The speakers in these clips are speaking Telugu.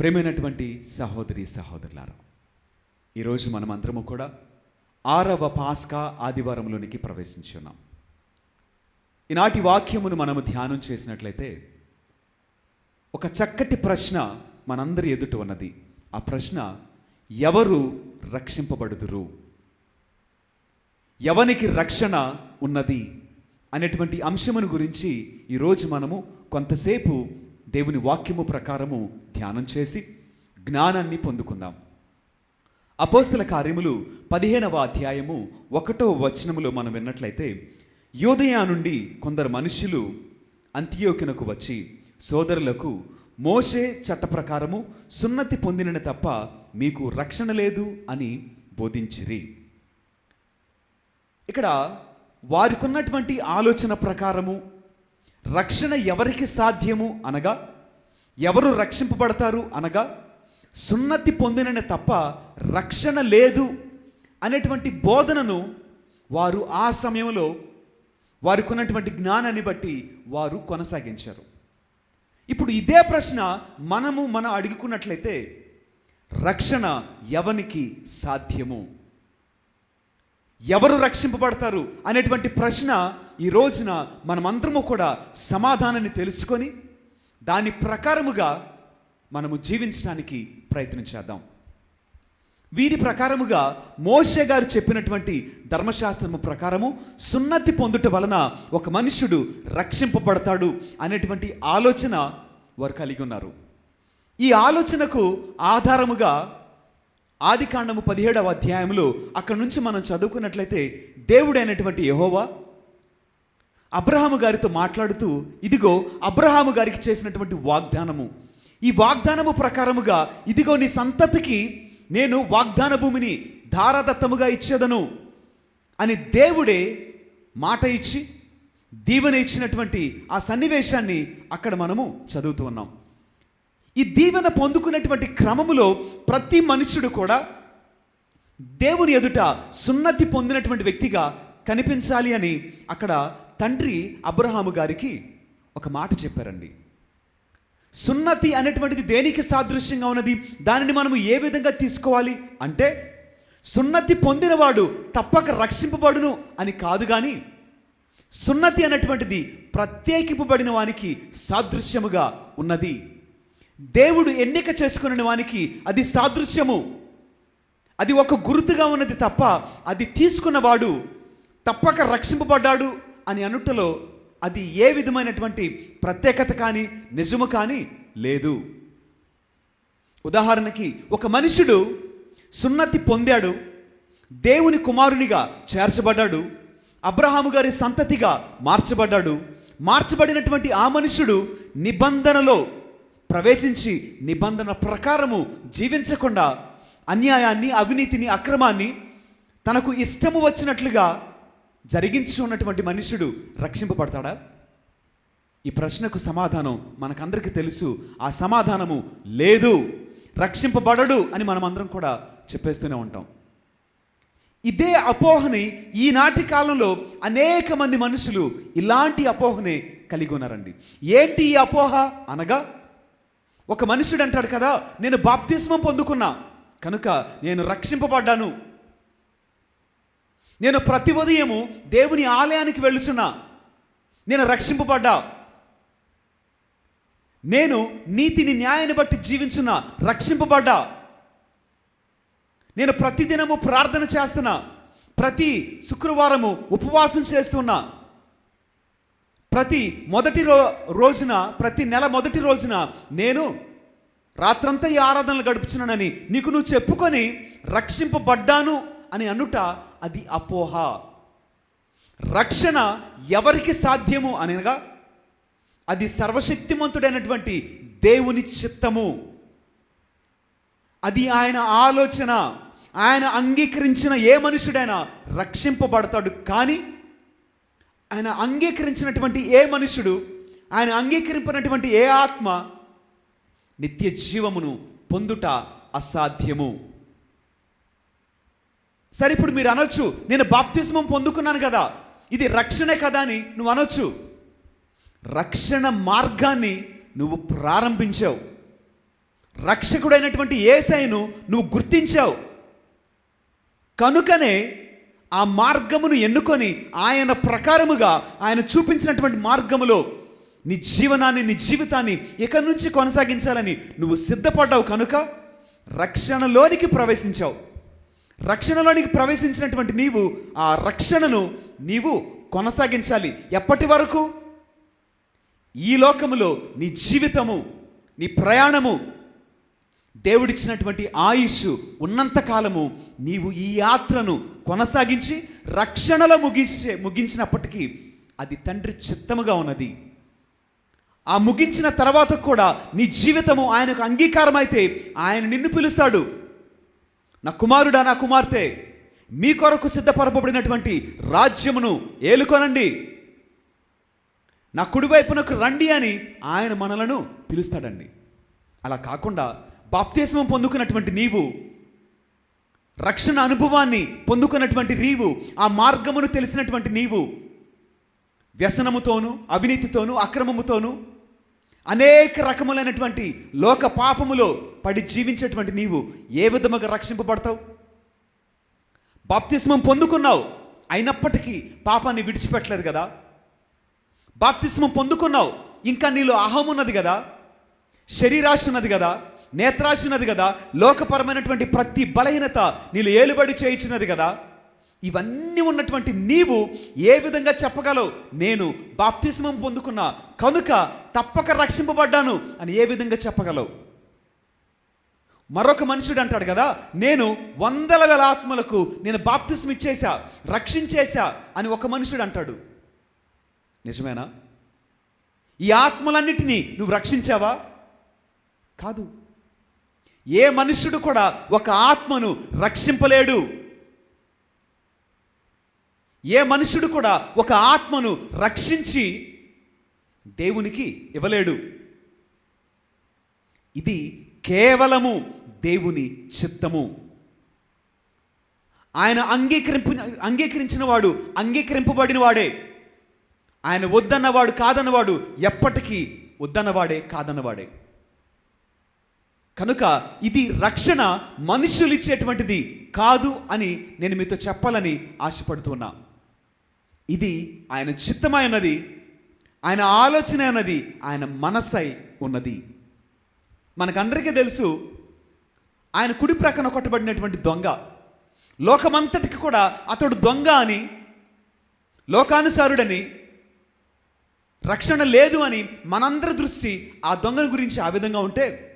ప్రేమైనటువంటి సహోదరి సహోదరులారా ఈరోజు మనమందరము కూడా ఆరవ పాస్కా ఆదివారంలోనికి ప్రవేశించున్నాం. ఈనాటి వాక్యమును మనము ధ్యానం చేసినట్లయితే ఒక చక్కటి ప్రశ్న మనందరి ఎదుట ఉన్నది. ఆ ప్రశ్న ఎవరు రక్షింపబడుదురు? ఎవనికి రక్షణ ఉన్నది? అనేటువంటి అంశమును గురించి ఈరోజు మనము కొంతసేపు దేవుని వాక్యము ప్రకారము ధ్యానం చేసి జ్ఞానాన్ని పొందుకుందాం. అపోస్తల కార్యములు పదిహేనవ అధ్యాయము ఒకటో వచనములో మనం విన్నట్లయితే యోదయా నుండి కొందరు మనుషులు అంత్యోకినకు వచ్చి సోదరులకు మోషే చట్ట ప్రకారము సున్నతి పొందిన తప్ప మీకు రక్షణ లేదు అని బోధించిరి. ఇక్కడ వారికి ఉన్నటువంటి ఆలోచన ప్రకారము రక్షణ ఎవరికి సాధ్యము అనగా ఎవరు రక్షింపబడతారు అనగా సున్నతి పొందిననే తప్ప రక్షణ లేదు అనేటువంటి బోధనను వారు ఆ సమయంలో వారికి ఉన్నటువంటి జ్ఞానాన్ని బట్టి వారు కొనసాగించారు. ఇప్పుడు ఇదే ప్రశ్న మనము మనం అడుగుకున్నట్లయితే రక్షణ ఎవనికి సాధ్యము? ఎవరు రక్షింపబడతారు అనేటువంటి ప్రశ్న ఈ రోజున మనమందరము కూడా సమాధానాన్ని తెలుసుకొని దాని ప్రకారముగా మనము జీవించడానికి ప్రయత్నం చేద్దాం. వీరి ప్రకారముగా మోషే గారు చెప్పినటువంటి ధర్మశాస్త్రము ప్రకారము సున్నతి పొందుట వలన ఒక మనుషుడు రక్షింపబడతాడు అనేటువంటి ఆలోచన వారు కలిగి ఉన్నారు. ఈ ఆలోచనకు ఆధారముగా ఆది కాండము పదిహేడవ అధ్యాయంలో అక్కడ నుంచి మనం చదువుకున్నట్లయితే దేవుడైనటువంటి యహోవా అబ్రహాము గారితో మాట్లాడుతూ ఇదిగో అబ్రహాము గారికి చేసినటువంటి వాగ్దానము. ఈ వాగ్దానము ప్రకారముగా ఇదిగో నీ సంతతికి నేను వాగ్దాన భూమిని ధారాదత్తముగా ఇచ్చేదను. అని దేవుడే మాట ఇచ్చి దీవెన ఇచ్చినటువంటి ఆ సన్నివేశాన్ని అక్కడ మనము చదువుతూ ఉన్నాం. ఈ దీవెన పొందుకునేటువంటి క్రమములో ప్రతి మనుషుడు కూడా దేవుని ఎదుట సున్నతి పొందినటువంటి వ్యక్తిగా కనిపించాలి అని అక్కడ తండ్రి అబ్రహాము గారికి ఒక మాట చెప్పారండి. సున్నతి అనేటువంటిది దేనికి సాదృశ్యంగా ఉన్నది? దానిని మనము ఏ విధంగా తీసుకోవాలి? అంటే సున్నతి పొందినవాడు తప్పక రక్షింపబడును అని కాదు కానీ సున్నతి అనేటువంటిది ప్రత్యేకింపబడిన వానికి సాదృశ్యముగా ఉన్నది. దేవుడు ఎన్నిక చేసుకున్న వానికి అది సాదృశ్యము. అది ఒక గుర్తుగా ఉన్నది తప్ప అది తీసుకున్నవాడు తప్పక రక్షింపబడ్డాడు అని అనుటలో అది ఏ విధమైనటువంటి ప్రత్యేకత కానీ నిజము కానీ లేదు. ఉదాహరణకి ఒక మనుషుడు సున్నతి పొందాడు దేవుని కుమారునిగా చేర్చబడ్డాడు అబ్రహాము గారి సంతతిగా మార్చబడ్డాడు. మార్చబడినటువంటి ఆ మనుషుడు నిబంధనలో ప్రవేశించి నిబంధన ప్రకారము జీవించకుండా అన్యాయాన్ని అవినీతిని అక్రమాన్ని తనకు ఇష్టము వచ్చినట్లుగా జరిగించి ఉన్నటువంటి మనుషుడు రక్షింపబడతాడా? ఈ ప్రశ్నకు సమాధానం మనకందరికీ తెలుసు. ఆ సమాధానము లేదు. రక్షింపబడడు అని మనం అందరం కూడా చెప్పేస్తూనే ఉంటాం. ఇదే అపోహని ఈనాటి కాలంలో అనేక మంది మనుషులు ఇలాంటి అపోహనే కలిగి ఉన్నారండి. ఏంటి ఈ అపోహ? అనగా ఒక మనుషుడు అంటాడు కదా నేను బాప్తిస్మం పొందుకున్నా కనుక నేను రక్షింపబడ్డాను. నేను ప్రతి ఉదయము దేవుని ఆలయానికి వెళ్ళుచున్నా నేను రక్షింపబడ్డా. నేను నీతిని న్యాయాన్ని బట్టి జీవించున్నా రక్షింపబడ్డా. నేను ప్రతిదినము ప్రార్థన చేస్తున్నా ప్రతి శుక్రవారము ఉపవాసం చేస్తున్నా. ప్రతి మొదటి రో రోజున ప్రతి నెల మొదటి రోజున నేను రాత్రంతా ఈ ఆరాధనలు గడుపుచున్నానని నీకు నువ్వు చెప్పుకొని రక్షింపబడ్డాను అని అనుట అది అపోహ. రక్షణ ఎవరికి సాధ్యము అనగా అది సర్వశక్తిమంతుడైనటువంటి దేవుని చిత్తము. అది ఆయన ఆలోచన ఆయన అంగీకరించిన ఏ మనుషుడైనా రక్షింపబడతాడు కానీ ఆయన అంగీకరించినటువంటి ఏ మనుషుడు ఆయన అంగీకరింపినటువంటి ఏ ఆత్మ నిత్య జీవమును పొందుట అసాధ్యము. సరే ఇప్పుడు మీరు అనొచ్చు నేను బాప్తిస్మం పొందుకున్నాను కదా ఇది రక్షణే కదా అని నువ్వు అనొచ్చు. రక్షణ మార్గాన్ని నువ్వు ప్రారంభించావు. రక్షకుడైనటువంటి ఏసైను నువ్వు గుర్తించావు. కనుకనే ఆ మార్గమును ఎన్నుకొని ఆయన ప్రకారముగా ఆయన చూపించినటువంటి మార్గములో నీ జీవనాన్ని నీ జీవితాన్ని ఇక నుంచి కొనసాగించాలని నువ్వు సిద్ధపడ్డావు కనుక రక్షణలోనికి ప్రవేశించావు. రక్షణలోనికి ప్రవేశించినటువంటి నీవు ఆ రక్షణను నీవు కొనసాగించాలి. ఎప్పటి వరకు? ఈ లోకములో నీ జీవితము నీ ప్రయాణము దేవుడిచ్చినటువంటి ఆయుష్ ఉన్నంత కాలము నీవు ఈ యాత్రను కొనసాగించి రక్షణలో ముగించే ముగించినప్పటికీ అది తండ్రి చిత్తముగా ఉన్నది. ఆ ముగించిన తర్వాత కూడా నీ జీవితము ఆయనకు అంగీకారం అయితే ఆయన నిన్ను పిలుస్తాడు. నా కుమారుడా నా కుమార్తె మీ కొరకు సిద్ధపరపబడినటువంటి రాజ్యమును ఏలుకొనండి. నా కుడివైపునకు రండి అని ఆయన మనలను పిలుస్తాడండి. అలా కాకుండా బాప్తిస్మం పొందుకున్నటువంటి నీవు రక్షణ అనుభవాన్ని పొందుకున్నటువంటి నీవు ఆ మార్గమును తెలిసినటువంటి నీవు వ్యసనముతోనూ అవినీతితోనూ అక్రమముతోనూ అనేక రకములైనటువంటి లోక పాపములో పడి జీవించేటువంటి నీవు ఏ విధముగా రక్షింపబడతావు? బాప్తిస్మం పొందుకున్నావు అయినప్పటికీ పాపాన్ని విడిచిపెట్టలేదు కదా? బాప్తిస్మం పొందుకున్నావు ఇంకా నీలో అహం ఉన్నది కదా? శరీరాశ ఉన్నది కదా? నేత్రాశ ఉన్నది కదా? లోకపరమైనటువంటి ప్రతి బలహీనత నీళ్ళు ఏలుబడి చేయించినది కదా? ఇవన్నీ ఉన్నటువంటి నీవు ఏ విధంగా చెప్పగలవు? నేను బాప్తిస్మం పొందుకున్నా కనుక తప్పక రక్షింపబడ్డాను అని ఏ విధంగా చెప్పగలవు? మరొక మనుషుడు అంటాడు కదా నేను వందల వేల ఆత్మలకు నేను బాప్తిస్మ ఇచ్చేసా రక్షించేశా అని ఒక మనుషుడు అంటాడు. నిజమేనా? ఈ ఆత్మలన్నిటినీ నువ్వు రక్షించావా? కాదు. ఏ మనుష్యుడు కూడా ఒక ఆత్మను రక్షింపలేడు. ఏ మనుషుడు కూడా ఒక ఆత్మను రక్షించి దేవునికి ఇవ్వలేడు. ఇది కేవలము దేవుని చిత్తము. ఆయన అంగీకరింపు అంగీకరించిన వాడు అంగీకరింపబడిన వాడే ఆయన వద్దన్నవాడు కాదన్నవాడు ఎప్పటికీ వద్దన్నవాడే కాదన్నవాడే. కనుక ఇది రక్షణ మనుషులు ఇచ్చేటువంటిది కాదు అని నేను మీతో చెప్పాలని ఆశపడుతున్నా. ఇది ఆయన చిత్తమై ఉన్నది. ఆయన ఆలోచన ఉన్నది. ఆయన మనస్సై ఉన్నది. మనకందరికీ తెలుసు ఆయన కుడి ప్రక్కన కొట్టబడినటువంటి దొంగ. లోకమంతటికి కూడా అతడు దొంగ అని లోకానుసారుడని రక్షణ లేదు అని మనందరి దృష్టి ఆ దొంగల గురించి ఆ విధంగా ఉంటే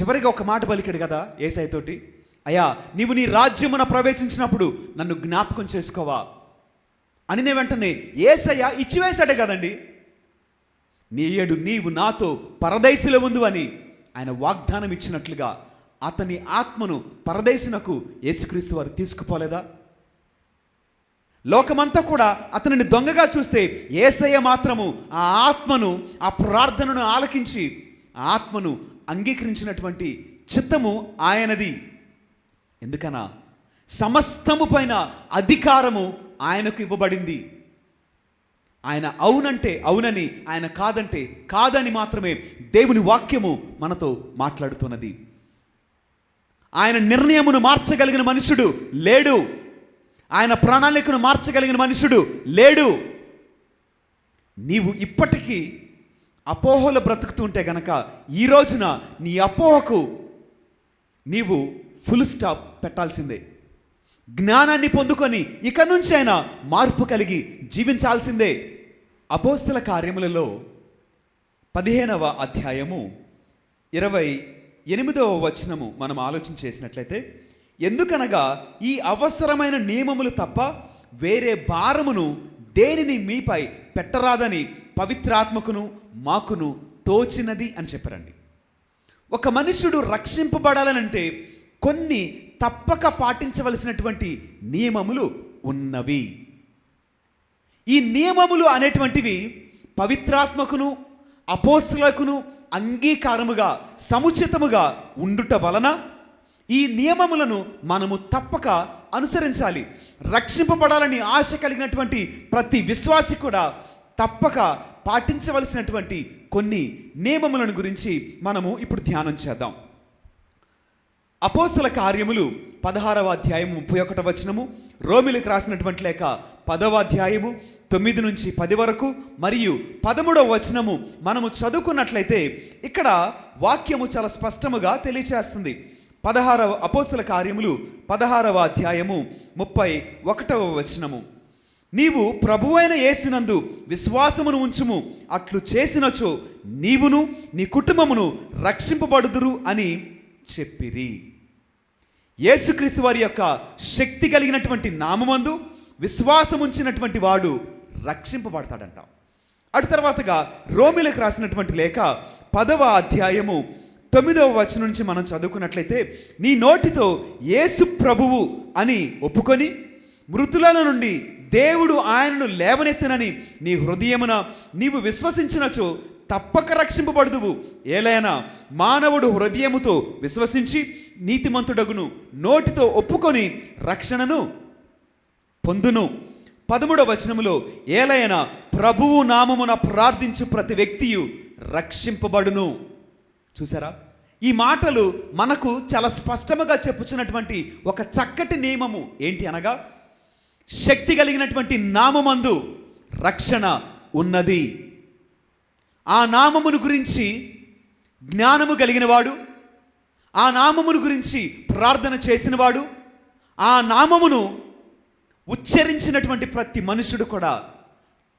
చివరిగా ఒక మాట పలికాడు కదా ఏసైతోటి. అయ్యా నీవు నీ రాజ్యమున ప్రవేశించినప్పుడు నన్ను జ్ఞాపకం చేసుకోవా? అని నేను వెంటనే ఏసయ్య ఇచ్చివేశాడే కదండి. నీయడు నీవు నాతో పరదేశిలో ఉందు అని ఆయన వాగ్దానం ఇచ్చినట్లుగా అతని ఆత్మను పరదేశునకు యేసుక్రీస్తు వారు తీసుకుపోలేదా? లోకమంతా కూడా అతనిని దొంగగా చూస్తే ఏసయ్య మాత్రము ఆ ఆత్మను ఆ ప్రార్థనను ఆలకించి ఆ ఆత్మను అంగీకరించినటువంటి చిత్తము ఆయనది. ఎందుకనా? సమస్తము పైన అధికారము ఆయనకు ఇవ్వబడింది. ఆయన అవునంటే అవునని ఆయన కాదంటే కాదని మాత్రమే దేవుని వాక్యము మనతో మాట్లాడుతున్నది. ఆయన నిర్ణయమును మార్చగలిగిన మనుషుడు లేడు. ఆయన ప్రణాళికను మార్చగలిగిన మనుషుడు లేడు. నీవు ఇప్పటికీ అపోహలు బ్రతుకుతుంటే గనక ఈ రోజున నీ అపోహకు నీవు ఫుల్ స్టాప్ పెట్టాల్సిందే. జ్ఞానాన్ని పొందుకొని ఇక నుంచి అయినా మార్పు కలిగి జీవించాల్సిందే. అపోస్తల కార్యములలో పదిహేనవ అధ్యాయము ఇరవై ఎనిమిదవ వచనము మనం ఆలోచన చేసినట్లయితే ఎందుకనగా ఈ అవసరమైన నియమములు తప్ప వేరే భారమును దేనిని మీపై పెట్టరాదని పవిత్రాత్మకును మాకును తోచినది అని చెప్పారండి. ఒక మనుషుడు రక్షింపబడాలనంటే కొన్ని తప్పక పాటించవలసినటువంటి నియమములు ఉన్నవి. ఈ నియమములు అనేటువంటివి పవిత్రాత్మకును అపోస్తులకును అంగీకారముగా సముచితముగా ఉండుట వలన ఈ నియమములను మనము తప్పక అనుసరించాలి. రక్షింపబడాలని ఆశ కలిగినటువంటి ప్రతి విశ్వాసి కూడా తప్పక పాటించవలసినటువంటి కొన్ని నియమములను గురించి మనము ఇప్పుడు ధ్యానం చేద్దాం. అపోస్తల కార్యములు పదహారవ అధ్యాయము ముప్పై ఒకట వచనము రోమిలకు రాసినటువంటి లేఖ పదవ అధ్యాయము తొమ్మిది నుంచి పది వరకు మరియు పదమూడవ వచనము మనము చదువుకున్నట్లయితే ఇక్కడ వాక్యము చాలా స్పష్టముగా తెలియచేస్తుంది. పదహారవ అపోస్తల కార్యములు పదహారవ అధ్యాయము ముప్పై ఒకటవ వచనము. నీవు ప్రభువైన యేసునందు విశ్వాసమును ఉంచుము అట్లు చేసినచో నీవును నీ కుటుంబమును రక్షింపబడుదురు అని చెప్పిరి. యేసుక్రీస్తు వారి యొక్క శక్తి కలిగినటువంటి నామమందు విశ్వాసం ఉంచినటువంటి వాడు రక్షింపబడతాడంట. అటు తర్వాతగా రోమిలకు రాసినటువంటి లేఖ పదవ అధ్యాయము తొమ్మిదవ వచనం నుంచి మనం చదువుకున్నట్లయితే నీ నోటితో యేసు ప్రభువు అని ఒప్పుకొని మృతుల నుండి దేవుడు ఆయనను లేవనెత్తనని నీ హృదయమున నీవు విశ్వసించినచో తప్పక రక్షింపబడుదువు. ఏలైనా మానవుడు హృదయముతో విశ్వసించి నీతిమంతుడగును నోటితో ఒప్పుకొని రక్షణను పొందును. పదమూడవ వచనములో ఏలైనా ప్రభువు నామమున ప్రార్థించు ప్రతి వ్యక్తియు రక్షింపబడును. చూసారా? ఈ మాటలు మనకు చాలా స్పష్టముగా చెప్పుచున్నటువంటి ఒక చక్కటి నియమము. ఏంటి అనగా? శక్తి కలిగినటువంటి నామమందు రక్షణ ఉన్నది. ఆ నామమును గురించి జ్ఞానము కలిగినవాడు ఆ నామమును గురించి ప్రార్థన చేసినవాడు ఆ నామమును ఉచ్చరించినటువంటి ప్రతి మనుషుడు కూడా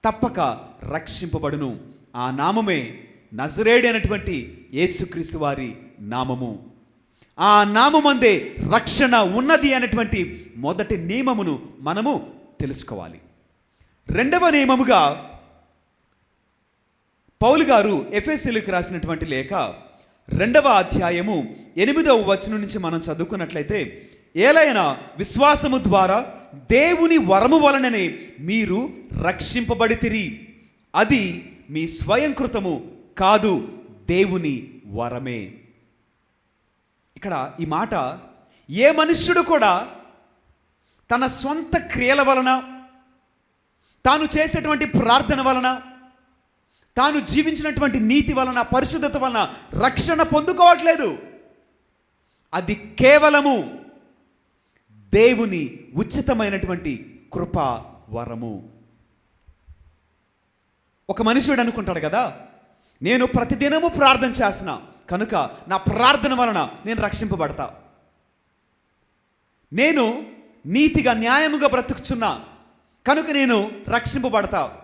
తప్పక రక్షింపబడును. ఆ నామమే నజరేడి అనేటువంటి యేసుక్రీస్తు వారి నామము. ఆ నామమందే రక్షణ ఉన్నది అనేటువంటి మొదటి నియమమును మనము తెలుసుకోవాలి. రెండవ నియమముగా పౌలు గారు ఎఫ్ఎస్సీలకు రాసినటువంటి లేఖ రెండవ అధ్యాయము ఎనిమిదవ వచనం నుంచి మనం చదువుకున్నట్లయితే ఏలైనా విశ్వాసము ద్వారా దేవుని వరము వలననే మీరు రక్షింపబడితిరి. అది మీ స్వయంకృతము కాదు దేవుని వరమే. ఇక్కడ ఈ మాట ఏ మనుష్యుడు కూడా తన సొంత క్రియల వలన తాను చేసేటువంటి ప్రార్థన వలన తాను జీవించినటువంటి నీతి వలన పరిశుద్ధత వలన రక్షణ పొందుకోవట్లేదు. అది కేవలము దేవుని ఉచితమైనటువంటి కృప వరము. ఒక మనుషుడు అనుకుంటాడు కదా నేను ప్రతిదినము ప్రార్థన చేస్తున్నా కనుక నా ప్రార్థన వలన నేను రక్షింపబడతా. నేను నీతిగా న్యాయముగా బ్రతుకుచున్నా కనుక నేను రక్షింపబడతా.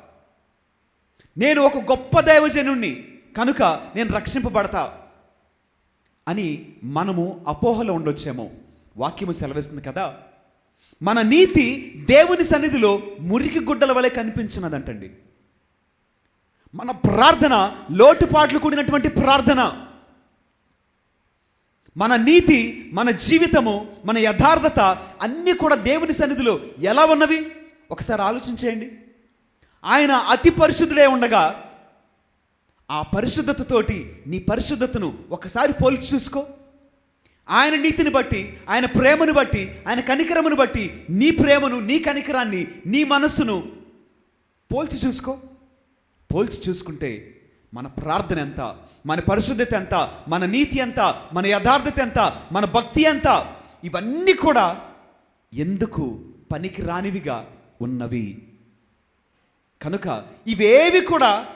నేను ఒక గొప్ప దైవజనుణ్ణి కనుక నేను రక్షింపబడతా అని మనము అపోహలో ఉండొచ్చేమో. వాక్యము సెలవిస్తుంది కదా? మన నీతి దేవుని సన్నిధిలో మురికి గుడ్డల వలె కనిపించినదంటండి. మన ప్రార్థన లోటుపాట్లు కూడినటువంటి ప్రార్థన. మన నీతి మన జీవితము మన యథార్థత అన్నీ కూడా దేవుని సన్నిధిలో ఎలా ఉన్నవి? ఒకసారి ఆలోచించేయండి. ఆయన అతి పరిశుద్ధుడే ఉండగా ఆ పరిశుద్ధతతోటి నీ పరిశుద్ధతను ఒకసారి పోల్చి చూసుకో. ఆయన నీతిని బట్టి ఆయన ప్రేమను బట్టి ఆయన కనికరమును బట్టి నీ ప్రేమను నీ కనికరాన్ని నీ మనస్సును పోల్చి చూసుకో. పోల్చి చూసుకుంటే మన ప్రార్థన ఎంత మన పరిశుద్ధత ఎంత మన నీతి ఎంత మన యథార్థత ఎంత మన భక్తి ఎంత ఇవన్నీ కూడా ఎందుకు పనికి రానివిగా ఉన్నవి? కనుక ఇవేవి కూడా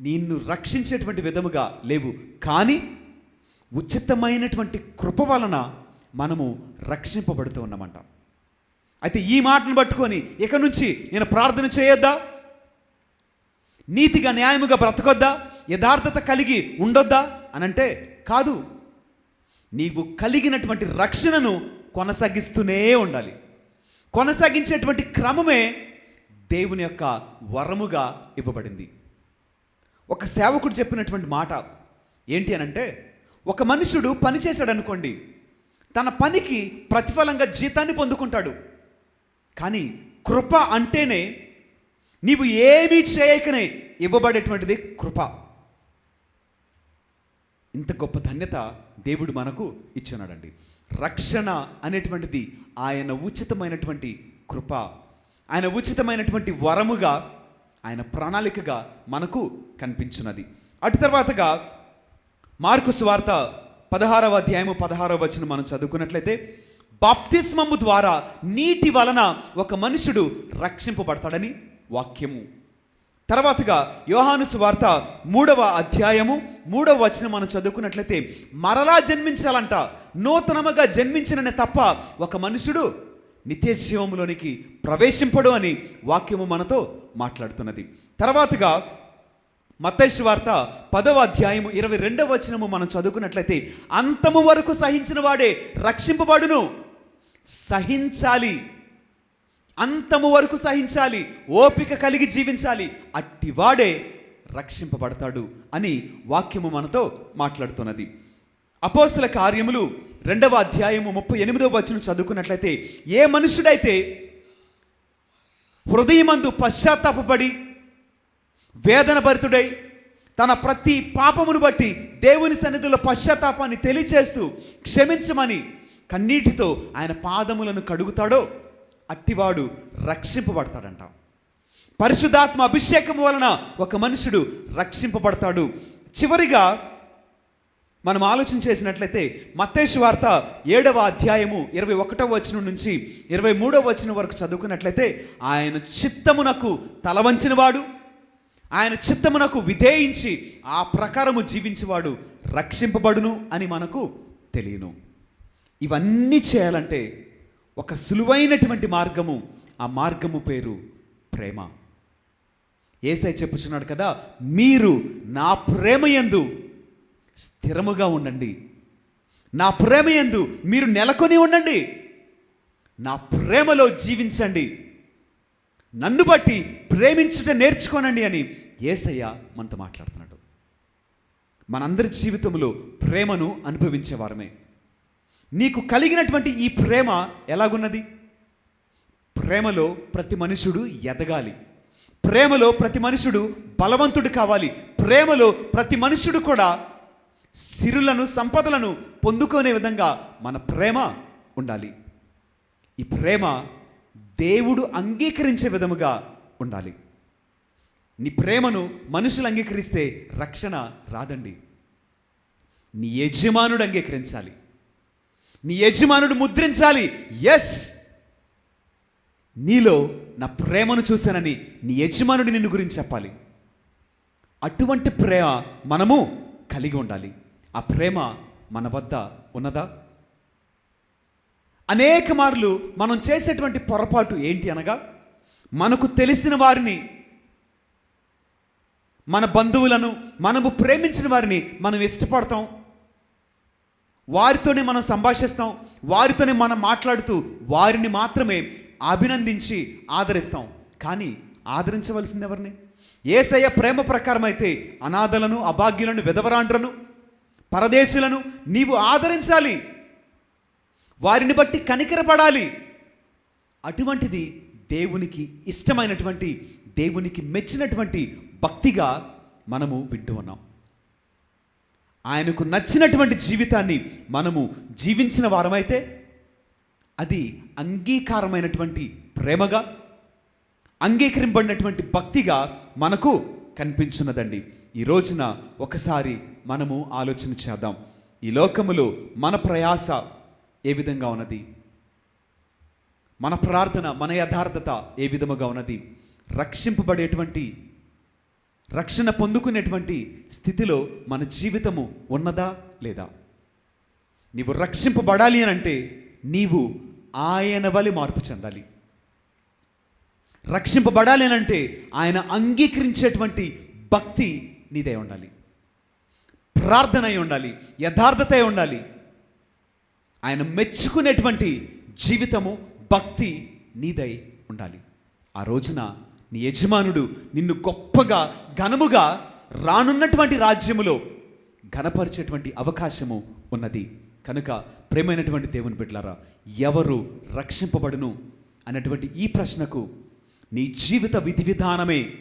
నిన్ను రక్షించేటువంటి విధముగా లేవు. కానీ ఉచితమైనటువంటి కృప వలన మనము రక్షింపబడుతూ ఉన్నామంట. అయితే ఈ మాటను పట్టుకొని ఇక నుంచి నేను ప్రార్థన చేయొద్దా? నీతిగా న్యాయముగా బ్రతకొద్దా? యథార్థత కలిగి ఉండొద్దా? అనంటే కాదు. నీవు కలిగినటువంటి రక్షణను కొనసాగిస్తూనే ఉండాలి. కొనసాగించేటువంటి క్రమమే దేవుని యొక్క వరముగా ఇవ్వబడింది. ఒక సేవకుడు చెప్పినటువంటి మాట ఏంటి అనంటే ఒక మనుషుడు పని చేశాడు అనుకోండి తన పనికి ప్రతిఫలంగా జీతాన్ని పొందుకుంటాడు. కానీ కృప అంటేనే నీవు ఏమీ చేయకనే ఇవ్వబడేటువంటిది కృప. ఇంత గొప్ప ధన్యత దేవుడు మనకు ఇచ్చున్నాడండి రక్షణ అనేటువంటిది ఆయన ఉచితమైనటువంటి కృప. ఆయన ఉచితమైనటువంటి వరముగా ఆయన ప్రణాళికగా మనకు కనిపించున్నది. అటు తర్వాతగా మార్కు స్వార్త పదహారవ అధ్యాయము పదహారవ వచ్చిన మనం చదువుకున్నట్లయితే బాప్తిస్మము ద్వారా నీటి వలన ఒక మనుషుడు రక్షింపబడతాడని వాక్యము. తర్వాతగా యోహాను సువార్త మూడవ అధ్యాయము మూడవ వచనం మనం చదువుకున్నట్లయితే మరలా జన్మించాలంట. నూతనముగా జన్మించిననే తప్ప ఒక మనుషుడు నిత్య జీవంలోనికి ప్రవేశింపడు అని వాక్యము మనతో మాట్లాడుతున్నది. తర్వాతగా మత్తైసు వార్త పదవ అధ్యాయము ఇరవై రెండవ వచనము మనం చదువుకున్నట్లయితే అంతము వరకు సహించిన వాడే రక్షింపబడును. సహించాలి. అంతము వరకు సహించాలి. ఓపిక కలిగి జీవించాలి. అట్టివాడే రక్షింపబడతాడు అని వాక్యము మనతో మాట్లాడుతున్నది. అపోసల కార్యములు రెండవ అధ్యాయము ముప్పై ఎనిమిదవ వచనం చదువుకున్నట్లయితే ఏ మనుషుడైతే హృదయమందు పశ్చాత్తాపపడి వేదన భరితుడై తన ప్రతి పాపమును బట్టి దేవుని సన్నిధిలో పశ్చాత్తాపాన్ని తెలియచేస్తూ క్షమించమని కన్నీటితో ఆయన పాదములను కడుగుతాడో అట్టివాడు రక్షింపబడతాడంట. పరిశుద్ధాత్మ అభిషేకం వలన ఒక మనుషుడు రక్షింపబడతాడు. చివరిగా మనం ఆలోచన చేసినట్లయితే మత్తేసు వార్త ఏడవ అధ్యాయము ఇరవై ఒకటవ వచనం నుంచి ఇరవై మూడవ వచనం వరకు చదువుకున్నట్లయితే ఆయన చిత్తమునకు తలవంచినవాడు ఆయన చిత్తమునకు విధేయించి ఆ ప్రకారము జీవించేవాడు రక్షింపబడును అని మనకు తెలియను. ఇవన్నీ చేయాలంటే ఒక సులువైనటువంటి మార్గము ఆ మార్గము పేరు ప్రేమ. ఏసై చెప్పుచున్నాడు కదా మీరు నా ప్రేమ ఎందు స్థిరముగా ఉండండి. నా ప్రేమ ఎందు మీరు నెలకొని ఉండండి. నా ప్రేమలో జీవించండి. నన్ను బట్టి ప్రేమించుట నేర్చుకోనండి అని ఏసయ్య మనతో మాట్లాడుతున్నాడు. మనందరి జీవితంలో ప్రేమను అనుభవించేవారమే. నీకు కలిగినటువంటి ఈ ప్రేమ ఎలాగున్నది? ప్రేమలో ప్రతి మనుషుడు ఎదగాలి. ప్రేమలో ప్రతి మనుషుడు బలవంతుడు కావాలి. ప్రేమలో ప్రతి మనుషుడు కూడా సిరులను సంపదలను పొందుకునే విధంగా మన ప్రేమ ఉండాలి. ఈ ప్రేమ దేవుడు అంగీకరించే విధముగా ఉండాలి. నీ ప్రేమను మనుషులు అంగీకరిస్తే రక్షణ రాదండి. నీ యజమానుడు అంగీకరించాలి. నీ యజమానుడు ముద్రించాలి. ఎస్ నీలో నా ప్రేమను చూశానని నీ యజమానుడు నిన్ను గురించి చెప్పాలి. అటువంటి ప్రేమ మనము కలిగి ఉండాలి. ఆ ప్రేమ మన వద్ద ఉన్నదా? అనేక మార్లు మనం చేసేటువంటి పొరపాటు ఏంటి అనగా మనకు తెలిసిన వారిని మన బంధువులను మనము ప్రేమించిన వారిని మనం ఇష్టపడతాం. వారితోనే మనం సంభాషిస్తాం. వారితోనే మనం మాట్లాడుతూ వారిని మాత్రమే అభినందించి ఆదరిస్తాం. కానీ ఆదరించవలసింది ఎవరిని? ఏసయ్య ప్రేమ ప్రకారం అయితే అనాథలను అభాగ్యులను విధవరాండ్రను పరదేశులను నీవు ఆదరించాలి. వారిని బట్టి కనికరపడాలి. అటువంటిది దేవునికి ఇష్టమైనటువంటి దేవునికి మెచ్చినటువంటి భక్తిగా మనము వింటూ ఉన్నాం. ఆయనకు నచ్చినటువంటి జీవితాన్ని మనము జీవించిన వారమైతే అది అంగీకారమైనటువంటి ప్రేమగా అంగీకరింపబడినటువంటి భక్తిగా మనకు కనిపించున్నదండి. ఈ రోజున ఒకసారి మనము ఆలోచన చేద్దాం. ఈ లోకములో మన ప్రయాస ఏ విధంగా ఉన్నది? మన ప్రార్థన మన యథార్థత ఏ విధముగా ఉన్నది? రక్షింపబడేటువంటి రక్షణ పొందుకునేటువంటి స్థితిలో మన జీవితము ఉన్నదా లేదా? నీవు రక్షింపబడాలి అని అంటే నీవు ఆయన వలి మార్పు చెందాలి. రక్షింపబడాలి అని అంటే ఆయన అంగీకరించేటువంటి భక్తి నీదే ఉండాలి. ప్రార్థన అయి ఉండాలి యథార్థత అయి ఉండాలి. ఆయన మెచ్చుకునేటువంటి జీవితము భక్తి నీదై ఉండాలి. ఆ రోజున నీ యజమానుడు నిన్ను గొప్పగా ఘనముగా రానున్నటువంటి రాజ్యములో ఘనపరిచేటువంటి అవకాశము ఉన్నది. కనుక ప్రేమైనటువంటి దేవుని బిడ్డలారా ఎవరు రక్షింపబడును అన్నటువంటి ఈ ప్రశ్నకు నీ జీవిత విధి విధానమే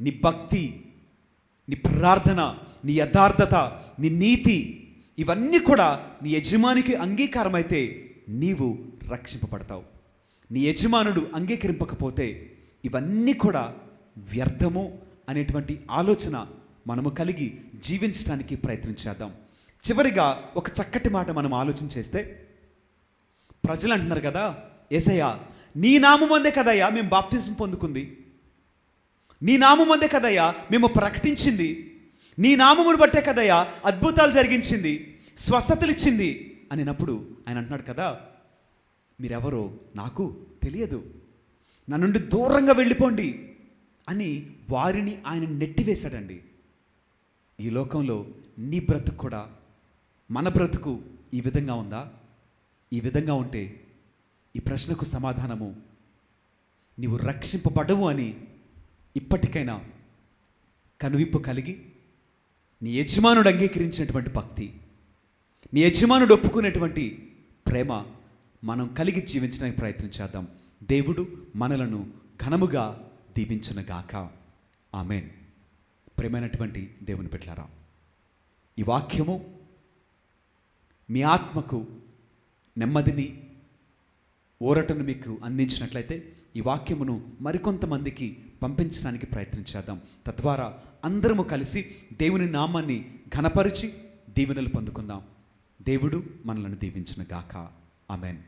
నీ భక్తి నీ ప్రార్థన నీ యథార్థత నీ నీతి ఇవన్నీ కూడా నీ యజమానికి అంగీకారమైతే నీవు రక్షింపబడతావు. నీ యజమానుడు అంగీకరింపకపోతే ఇవన్నీ కూడా వ్యర్థము అనేటువంటి ఆలోచన మనము కలిగి జీవించడానికి ప్రయత్నం చేద్దాం. చివరిగా ఒక చక్కటి మాట మనం ఆలోచన చేస్తే ప్రజలు అంటున్నారు కదా ఏసయ్యా నీ నామం అందే కదయ్యా మేము బాప్తిజం పొందుకుంది. నీ నామం కదయ్యా మేము ప్రకటించింది. నీ నామమును బట్టే కదయ్యా అద్భుతాలు జరిగించింది. స్వస్థతలు ఇచ్చింది అనినప్పుడు ఆయన అంటున్నాడు కదా మీరెవరో నాకు తెలియదు. నా నుండి దూరంగా వెళ్ళిపోండి అని వారిని ఆయన నెట్టివేశాడండి. ఈ లోకంలో నీ బ్రతుకు కూడా మన బ్రతుకు ఈ విధంగా ఉందా? ఈ విధంగా ఉంటే ఈ ప్రశ్నకు సమాధానము. నీవు రక్షింపబడవు అని ఇప్పటికైనా కనువిప్పు కలిగి నీ యజమానుడు అంగీకరించినటువంటి భక్తి నీ యజమానుడు ఒప్పుకునేటువంటి ప్రేమ మనం కలిగి జీవించడానికి ప్రయత్నం చేద్దాం. దేవుడు మనలను ఘనముగా దీవించునగాక. ఆమెన్. ప్రేమైనటువంటి దేవుని పెట్టారా ఈ వాక్యము మీ ఆత్మకు నెమ్మదిని ఊరటను మీకు అందించినట్లయితే ఈ వాక్యమును మరికొంతమందికి పంపించడానికి ప్రయత్నం చేద్దాం. తద్వారా అందరము కలిసి దేవుని నామాన్ని ఘనపరిచి దీవెనలు పొందుకుందాం. దేవుడు మనలను దీవించిన గాక ఆమెన్.